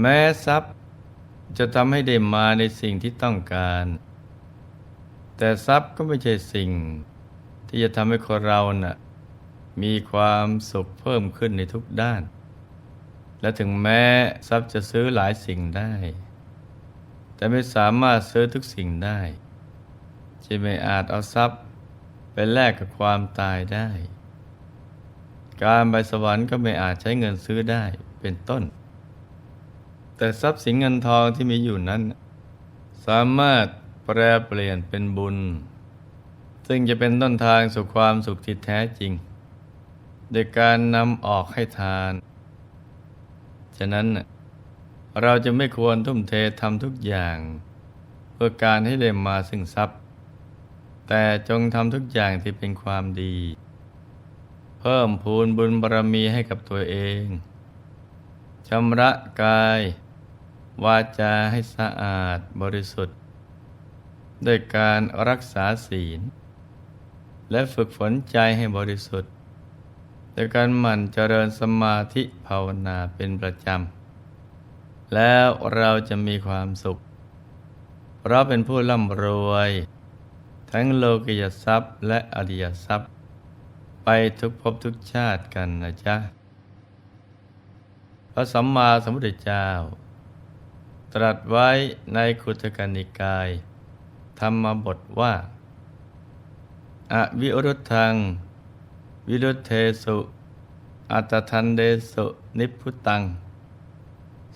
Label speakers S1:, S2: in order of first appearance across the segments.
S1: แม้ทรัพย์จะทำให้ได้มาในสิ่งที่ต้องการ แต่ทรัพย์ก็ไม่ใช่สิ่ง ที่จะทำให้คนเราน่ะมีความสุขเพิ่มขึ้นในทุกด้าน และถึงแม้ทรัพย์จะซื้อหลายสิ่งได้ แต่ไม่สามารถซื้อทุกสิ่งได้จะไม่อาจเอาทรัพย์ไปแลกกับความตายได้ การไปสวรรค์ก็ไม่อาจใช้เงินซื้อได้เป็นต้น แต่ทรัพย์สินเงินทองที่มีอยู่นั้น สามารถแปรเปลี่ยนเป็นบุญ ซึ่งจะเป็นต้นทางสู่ความสุขที่แท้จริง โดยการนำออกให้ทาน ฉะนั้นเราจะไม่ควรทุ่มเททำทุกอย่าง เพื่อการให้ได้มาซึ่งทรัพย์ แต่จงทำทุกอย่างที่เป็นความดี เพิ่มพูนบุญบารมีให้กับตัวเองชำระกาย วาจาให้สะอาดบริสุทธิ์ ด้วยการรักษาศีล และฝึกฝนใจให้บริสุทธิ์โดยการหมั่นเจริญสมาธิภาวนาเป็นประจำ แล้วเราจะมีความสุข เพราะเป็นผู้ร่ำรวย ทั้งโลกิยทรัพย์และอริยทรัพย์ ไปทุกภพทุกชาติกันนะจ๊ะ พระสัมมาสัมพุทธเจ้า ตรัสไว้ในคุตกนิกาย ธรรมบทว่า อวิรุธทัง วิรุธเทสุ อัตทันเดสุนิพุตัง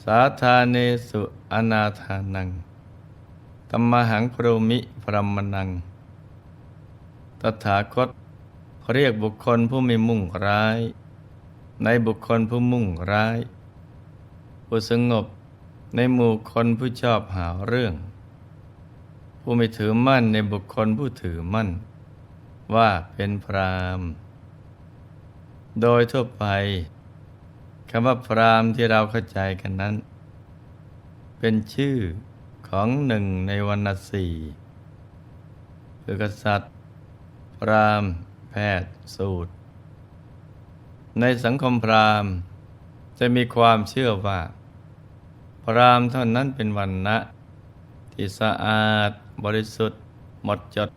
S1: สาธาเนสุอนาธานังธรรมหังพรมิพรมนัง ตถาคตเรียกบุคคลผู้ไม่มุ่งร้าย ในบุคคลผู้มุ่งร้าย ผู้สงบ ในหมู่คนผู้ชอบหาเรื่อง ผู้ไม่ถือมั่นในบุคคลผู้ถือมั่น ว่าเป็นพรามโดยทั่วไปคำว่าพรามที่เราเข้าใจกันนั้น เป็นชื่อของหนึ่งในวรรณสีคือกษัตริย์ พรามแพทย์สูตร ในสังคมพราหมณ์จะมีความเชื่อว่า พราหมณ์เท่านั้นเป็นวันนะที่สะอาดบริสุทธิ์ หมดจด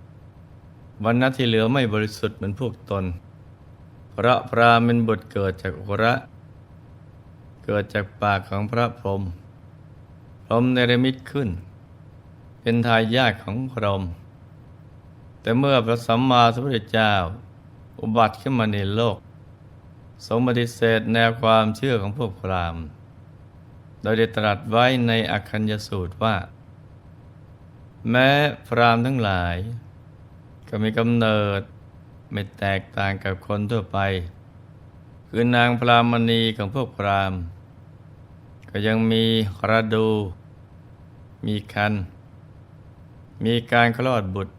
S1: วันนะที่เหลือไม่บริสุทธิ์เหมือนพวกตน พระพราหมณ์เป็นบุตรเกิดจากอุระ เกิดจากปากของพระพรหมพรหมเนรมิตขึ้น เป็นทายาทของพรหมแต่เมื่อพระสัมมาสัมพุทธเจ้า อุบัติขึ้นมาในโลกทรงปฏิเสธแนวความเชื่อของพวกพราหมณ์ โดยได้ตรัสไว้ในอักขัญญสูตรว่า แม้พรามทั้งหลาย ก็มีกำเนิดไม่แตกต่างกับคนทั่วไป คือนางพรามณีของพวกพรามก็ยังมีกระดู มีคัน มีการคลอดบุตร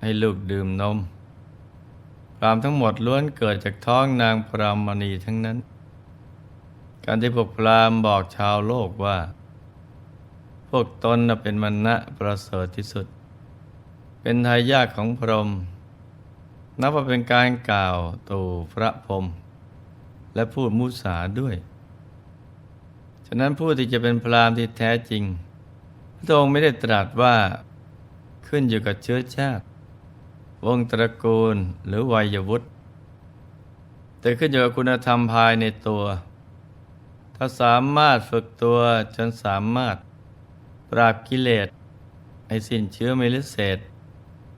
S1: ให้ลูกดื่มนม พรามทั้งหมดล้วนเกิดจากท้องนางพรามณีทั้งนั้น การที่พวกพรามบอกชาวโลกว่า พวกตนเป็นมณะประเสริฐที่สุด เป็นทายาทของพรหมนับว่าเป็นการกล่าวตู่พระพรหมและพูดมุสาด้วย ฉะนั้นผู้ที่จะเป็นพราหมณ์ที่แท้จริง พระองค์ไม่ได้ตรัสว่าขึ้นอยู่กับเชื้อชาติ วงศ์ตระกูลหรือวัยวุฒิแต่ขึ้นอยู่กับคุณธรรมภายในตัว ถ้าสามารถฝึกตัวจนสามารถ ปราบกิเลสให้สิ้นเชื้อไม่ลิเศษ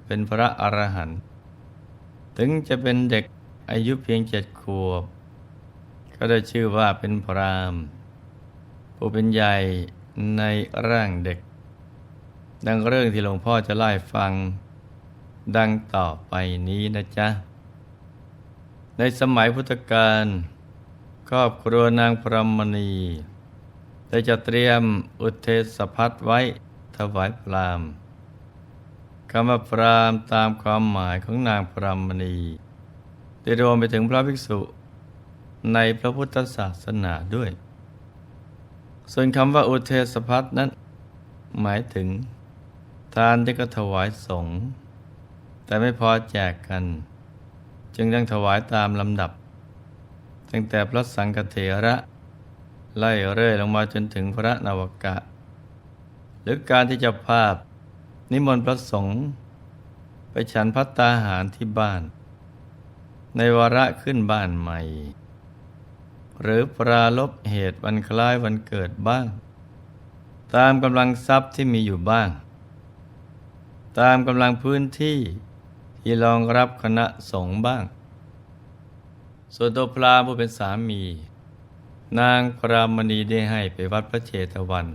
S1: เป็นพระอรหันต์ถึงจะเป็นเด็กอายุเพียงเจ็ดขวบ ก็ได้ชื่อว่าเป็นพรามผู้เป็นใหญ่ในร่างเด็ก ดังเรื่องที่หลวงพ่อจะไล่าฟัง ดังต่อไปนี้นะจ๊ะ ในสมัยพุทธกาล รอบครัวนางพรหมณี ได้จะเตรียมอุเทศพัฒไว้ถวายพรามคำว่าพรามตามความหมายของนางพรหมณีได้รวมไปถึงพระภิกษุในพระพุทธศาสนาด้วย ส่วนคำว่าอุเทศพัฒนั้น หมายถึง ทานที่ก็ถวายสงฆ์แต่ไม่พอแจกกัน จึงต้องถวายตามลำดับ ตั้งแต่พระสังฆเถระ ไล่เรื่อยลงมาจนถึงพระนวกะ หรือการที่จะภาพ นิมนต์พระสงฆ์ไปฉันพัตตาหารที่บ้าน ในวาระขึ้นบ้านใหม่ หรือปราลบเหตุวันคล้ายวันเกิดบ้าง ตามกำลังทรัพย์ที่มีอยู่บ้าง ตามกำลังพื้นที่ที่รองรับคณะสงฆ์บ้าง ส่วนตัวพราหมณ์ผู้เป็นสามี นางพรามณีได้ให้ไปวัดพระเชตวัน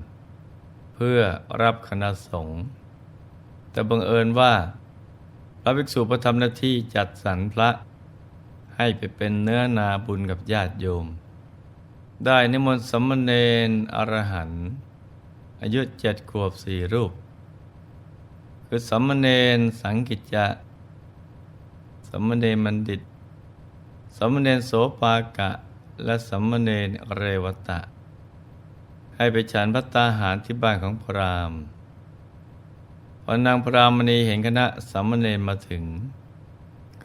S1: เพื่อรับคณะสงฆ์แต่บังเอิญว่า พระภิกษุประทำหน้าที่จัดสรรพระให้ไปเป็นเนื้อนาบุญกับญาติโยม ได้นิมนต์สมณเณรอรหันต์อายุเจ็ดขวบสี่รูป คือสมณเณรสังกิจจะสมณเณรมันดิต สมณเณรโสปากะ และสมณเณรเรวตะ ให้ไปฉันพัตตาหารที่บ้านของพรามพอนางพรามณีเห็นคณะสมณเณรมาถึง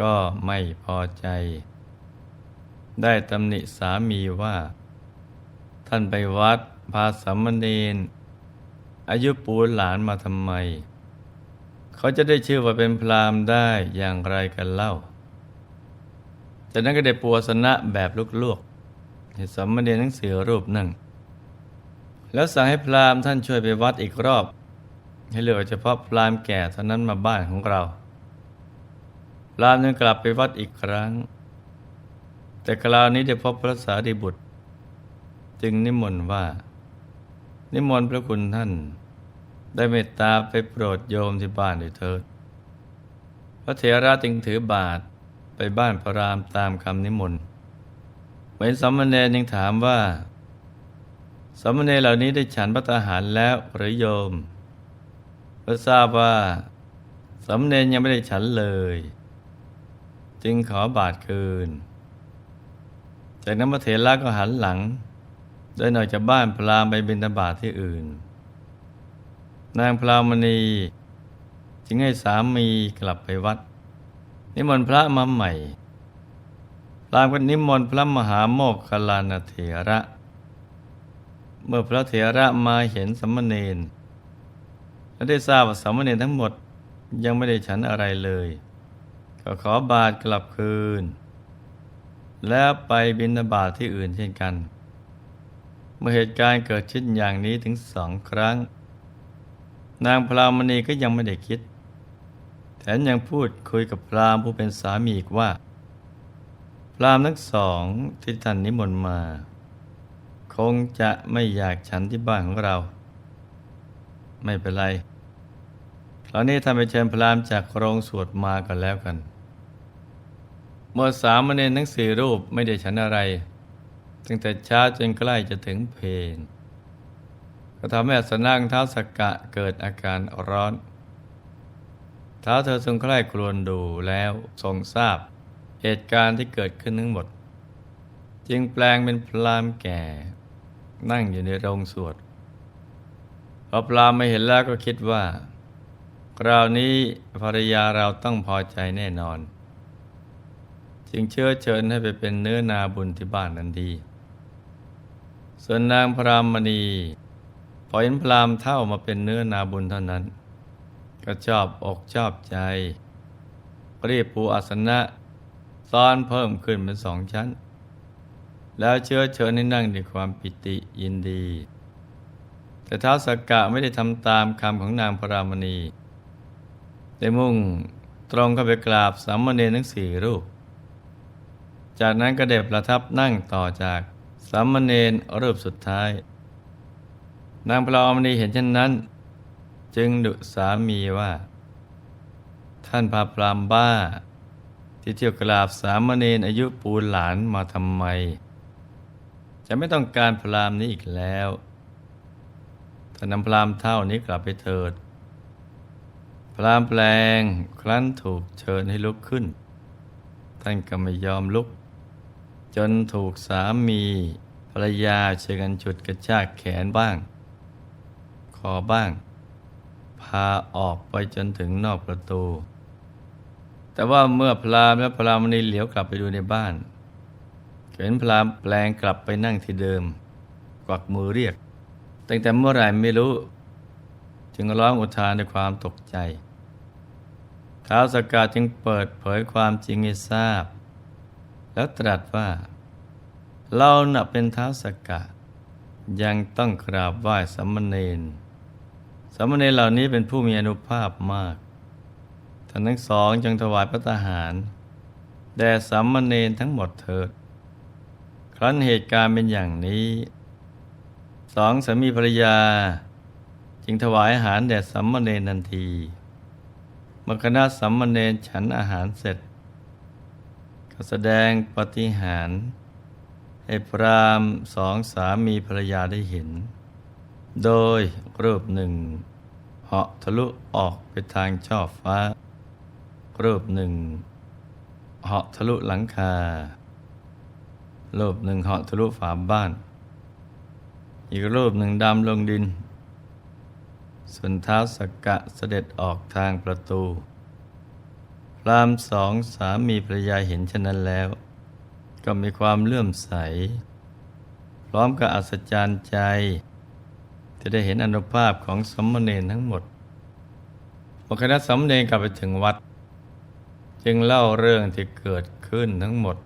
S1: ก็ไม่พอใจ ได้ตำหนิสามีว่า ท่านไปวัดพาสามเณรอายุปูนหลานมาทำไม เขาจะได้ชื่อว่าเป็นพรามได้อย่างไรกันเล่า จากนั้นก็ได้ปัวสนะแบบลูกๆให้สามเณรทั้งสี่รูปนั่ง แล้วสั่งให้พราหมณ์ท่านช่วยไปวัดอีกรอบ ให้เหลือเฉพาะพราหมณ์แก่เท่านั้นมาบ้านของเรา พราหมณ์นั้นกลับไปวัดอีกครั้ง แต่คราวนี้ได้พบพระสารีบุตร จึงนิมนต์ว่า นิมนต์พระคุณท่าน ได้เมตตาไปโปรดโยมที่บ้านด้วยเถิดพระเถระจึงถือบาท บ้านพระรามตามคำนิมนต์เหมือนสามเณรยังถามว่าสามเณรเหล่านี้ได้ฉันพระทหารแล้วหรือโยมเมื่อทราบว่าสามเณรยังไม่ได้ฉันเลย จึงขอบาทคืน จากนั้นพระเถระก็หันหลังเดินออกจากบ้านพรามไปบิณฑบาตทที่อื่น นางพรามณีจึงให้สามีกลับไปวัด นิมนต์พระมาใหม่พรามก็นิมนต์พระมหาโมกขลานเถระ เมื่อพระเถระมาเห็นสามเณรและได้ทราบว่าสามเณรทั้งหมดยังไม่ได้ฉันอะไรเลย ก็ขอบาทกลับคืน แล้วไปบิณฑบาตทที่อื่นเช่นกัน เมื่อเหตุการณ์เกิดขึ้นอย่างนี้ถึงสองครั้ง นางพรามณีก็ยังไม่ได้คิด แถมยังพูดคุยกับพราหมณ์ผู้เป็นสามีอีกว่า พราหมณ์ทั้งสองที่ท่านนิมนต์มา คงจะไม่อยากฉันที่บ้านของเรา ไม่เป็นไรคราวนี้ท่านไปเชิญพราหมณ์จากโรงสวดมากันแล้วกัน เมื่อสามเณรทั้งสี่รูปไม่ได้ฉันอะไร ตั้งแต่เช้าจนใกล้จะถึงเพลก็ทำให้อสนังเท้าสกกะเกิดอาการร้อน เท้าเธอทรงใคร่ครวญดูแล้วทรงทราบ เหตุการณ์ที่เกิดขึ้นทั้งหมด จึงแปลงเป็นพรามแก่ นั่งอยู่ในโรงสวดพอพรามไม่เห็นแล้วก็คิดว่าคราวนี้ภรรยาเราต้องพอใจแน่นอน จึงเชื้อเชิญให้ไปเป็นเนื้อนาบุญที่บ้านนั้นดี ส่วนนางพรามณีพอเห็นพรามเท่ามาเป็นเนื้อนาบุญเท่านั้น ก็ชอบอกชอบใจ รีบปูอาสนะซ้อนเพิ่มขึ้นเป็นสองชั้น แล้วเชื้อเชิญให้นั่งด้วยความปิติยินดี แต่ท้าวสกกะไม่ได้ทำตามคำของนางพรามณีได้มุ่งตรงเข้าไปกราบสามเณรทั้งสี่รูป จากนั้นก็เด็บประทับนั่งต่อจากสามเณรรูปสุดท้าย นางพรามณีเห็นเช่นนั้น จึงดุสามีว่า ท่านพาพรามบ้า ที่เที่ยวกราบสามเณรอายุปูนหลานมาทำไม จะไม่ต้องการพรามนี้อีกแล้วท่านนำพรามเท่านี้กลับไปเถิด พรามแปลงครั้นถูกเชิญให้ลุกขึ้น ท่านก็ไม่ยอมลุก จนถูกสามีภรรยาเชิญกันฉุดกระชากแขนบ้าง คอบ้าง พาออกไปจนถึงนอกประตู แต่ว่าเมื่อพรามและพรามณีเหลียวกลับไปดูในบ้านเห็นพรามแปลงกลับไปนั่งที่เดิม กวักมือเรียก ตั้งแต่เมื่อไหร่ไม่รู้ จึงร้องอุทานด้วยความตกใจท้าวสกาจึงเปิดเผยความจริงให้ทราบ แล้วตรัสว่า เราน่ะเป็นท้าวสกายังต้องกราบไหว้สัมมเนน สัมมเนนเหล่านี้เป็นผู้มีอนุภาพมาก ท่านทั้งสองจึงถวายพระทหาร แด่สัมมเนนทั้งหมดเถิด ครั้นเหตุการณ์เป็นอย่างนี้ สองสามีภรรยา จึงถวายอาหารแด่สัมมเนนทันทีเมื่อคณะสัมมเนนฉันอาหารเสร็จ ก็แสดงปฏิหารให้พรามสองสามีภรรยาได้เห็น โดยรูปหนึ่งเหาะทะลุออกไปทางช่อฟ้า รูปหนึ่งเหาะทะลุหลังคา รูปหนึ่งเหาะทะลุฝาบ้าน อีกรูปหนึ่งดำลงดิน ส่วนเท้าสกกะเสด็จออกทางประตูพรามสองสามีภรรยาเห็นเช่นนั้นแล้ว ก็มีความเลื่อมใส พร้อมกับอัศจรรย์ใจ ที่ได้เห็นอนุภาพของสมณเณรทั้งหมดพอคณะสมณเณรกลับไปถึงวัด จึงเล่าเรื่องที่เกิดขึ้นทั้งหมด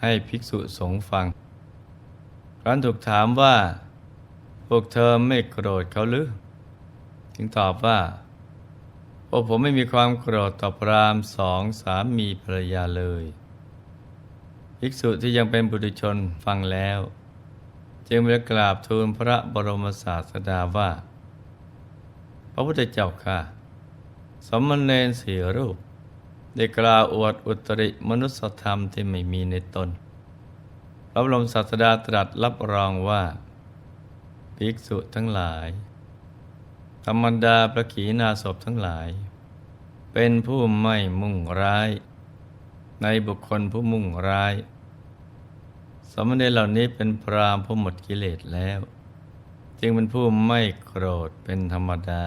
S1: ให้ภิกษุสงฆ์ฟังครั้นถูกถามว่าพวกเธอไม่โกรธเขาหรือ จึงตอบว่าโอ้ผมไม่มีความโกรธต่อพรามสองสามีภรรยาเลย ภิกษุที่ยังเป็นบุตรชนฟังแล้ว จึงไปกราบทูลพระบรมศาสดาว่า พระพุทธเจ้าค่ะ สมณเณรสี่รูป ได้กล่าวอวดอุตริมนุสธรรมที่ไม่มีในตนพระบรมศาสดาตรัสรับรองว่า ภิกษุทั้งหลาย ธรรมดาประขีณาศพทั้งหลาย เป็นผู้ไม่มุ่งร้าย ในบุคคลผู้มุ่งร้าย สมณเณรเหล่านี้เป็นพรามผู้หมดกิเลสแล้ว จึงเป็นผู้ไม่โกรธเป็นธรรมดา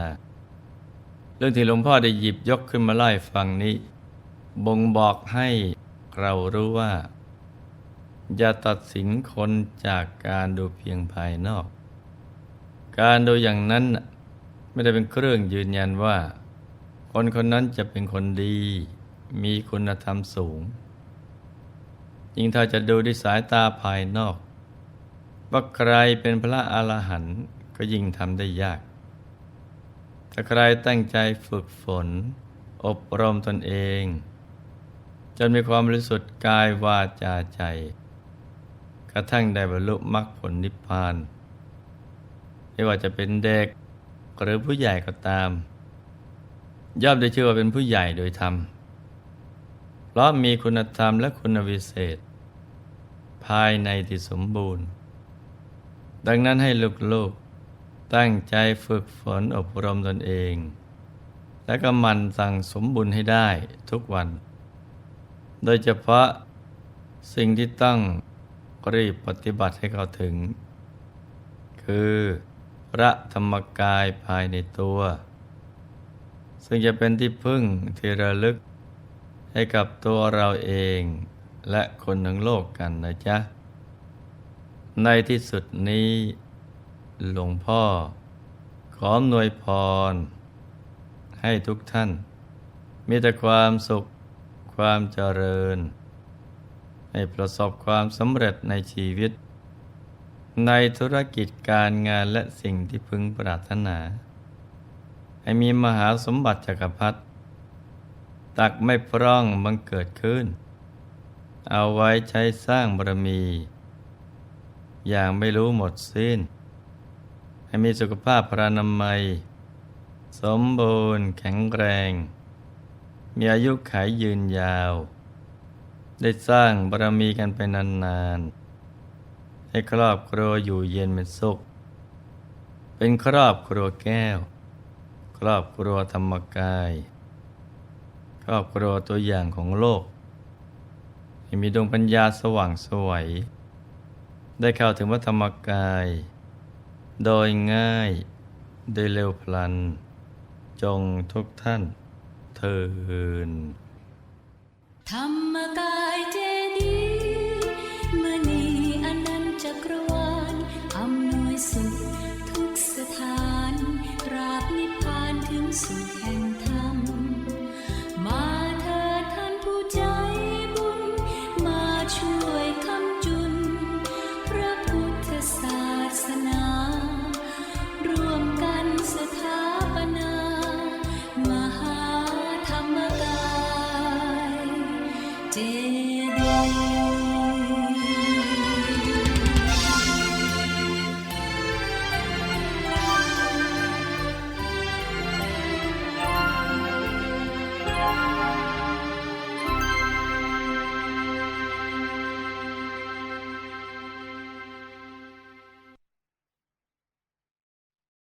S1: เรื่องที่หลวงพ่อได้หยิบยกขึ้นมาไล่ฟังนี้ บ่งบอกให้เรารู้ว่า อย่าตัดสินคนจากการดูเพียงภายนอก การดูอย่างนั้นไม่ได้เป็นเครื่องยืนยันว่า คนคนนั้นจะเป็นคนดี มีคุณธรรมสูง ยิ่งถ้าจะดูด้วยสายตาภายนอก ว่าใครเป็นพระอรหันต์ก็ยิ่งทำได้ยาก ถ้าใครตั้งใจฝึกฝน อบรมตนเอง จนมีความบริสุทธิ์กายวาจาใจ กระทั่งได้บรรลุมรรคผลนิพพาน ไม่ว่าจะเป็นเด็กหรือผู้ใหญ่ก็ตาม ย่อมได้ชื่อว่าเป็นผู้ใหญ่โดยธรรม เพราะมีคุณธรรมและคุณวิเศษ ภายในที่สมบูรณ์ ดังนั้นให้ลูกๆตั้งใจฝึกฝนอบรมตนเอง และก็มันสั่งสมบุญให้ได้ทุกวัน โดยเฉพาะสิ่งที่ต้องรีบปฏิบัติให้เขาถึง คือพระธรรมกายภายในตัว ซึ่งจะเป็นที่พึ่งที่ระลึกให้กับตัวเราเอง และคนทั้งโลกกันนะจ๊ะ ในที่สุดนี้หลวงพ่อ ขออำนวยพร ให้ทุกท่าน มีแต่ความสุขความเจริญ ให้ประสบความสำเร็จในชีวิต ในธุรกิจการงานและสิ่งที่พึงปรารถนา ให้มีมหาสมบัติจักรพรรดิตักไม่พร่องบังเกิดขึ้น เอาไว้ใช้สร้างบารมี อย่างไม่รู้หมดสิ้น ให้มีสุขภาพพรานามัย สมบูรณ์แข็งแรง มีอายุขัยยืนยาว ได้สร้างบารมีกันไปนานๆ ให้ครอบครัวอยู่เย็นเป็นสุข เป็นครอบครัวแก้ว ครอบครัวธรรมกาย ครอบครัวตัวอย่างของโลก ให้มีดวงปัญญาสว่างสวย ได้เข้าถึงวัธรรมกาย โดยง่าย โดยเร็วพลัน จงทุกท่านเทิน
S2: ธรรมกายเจ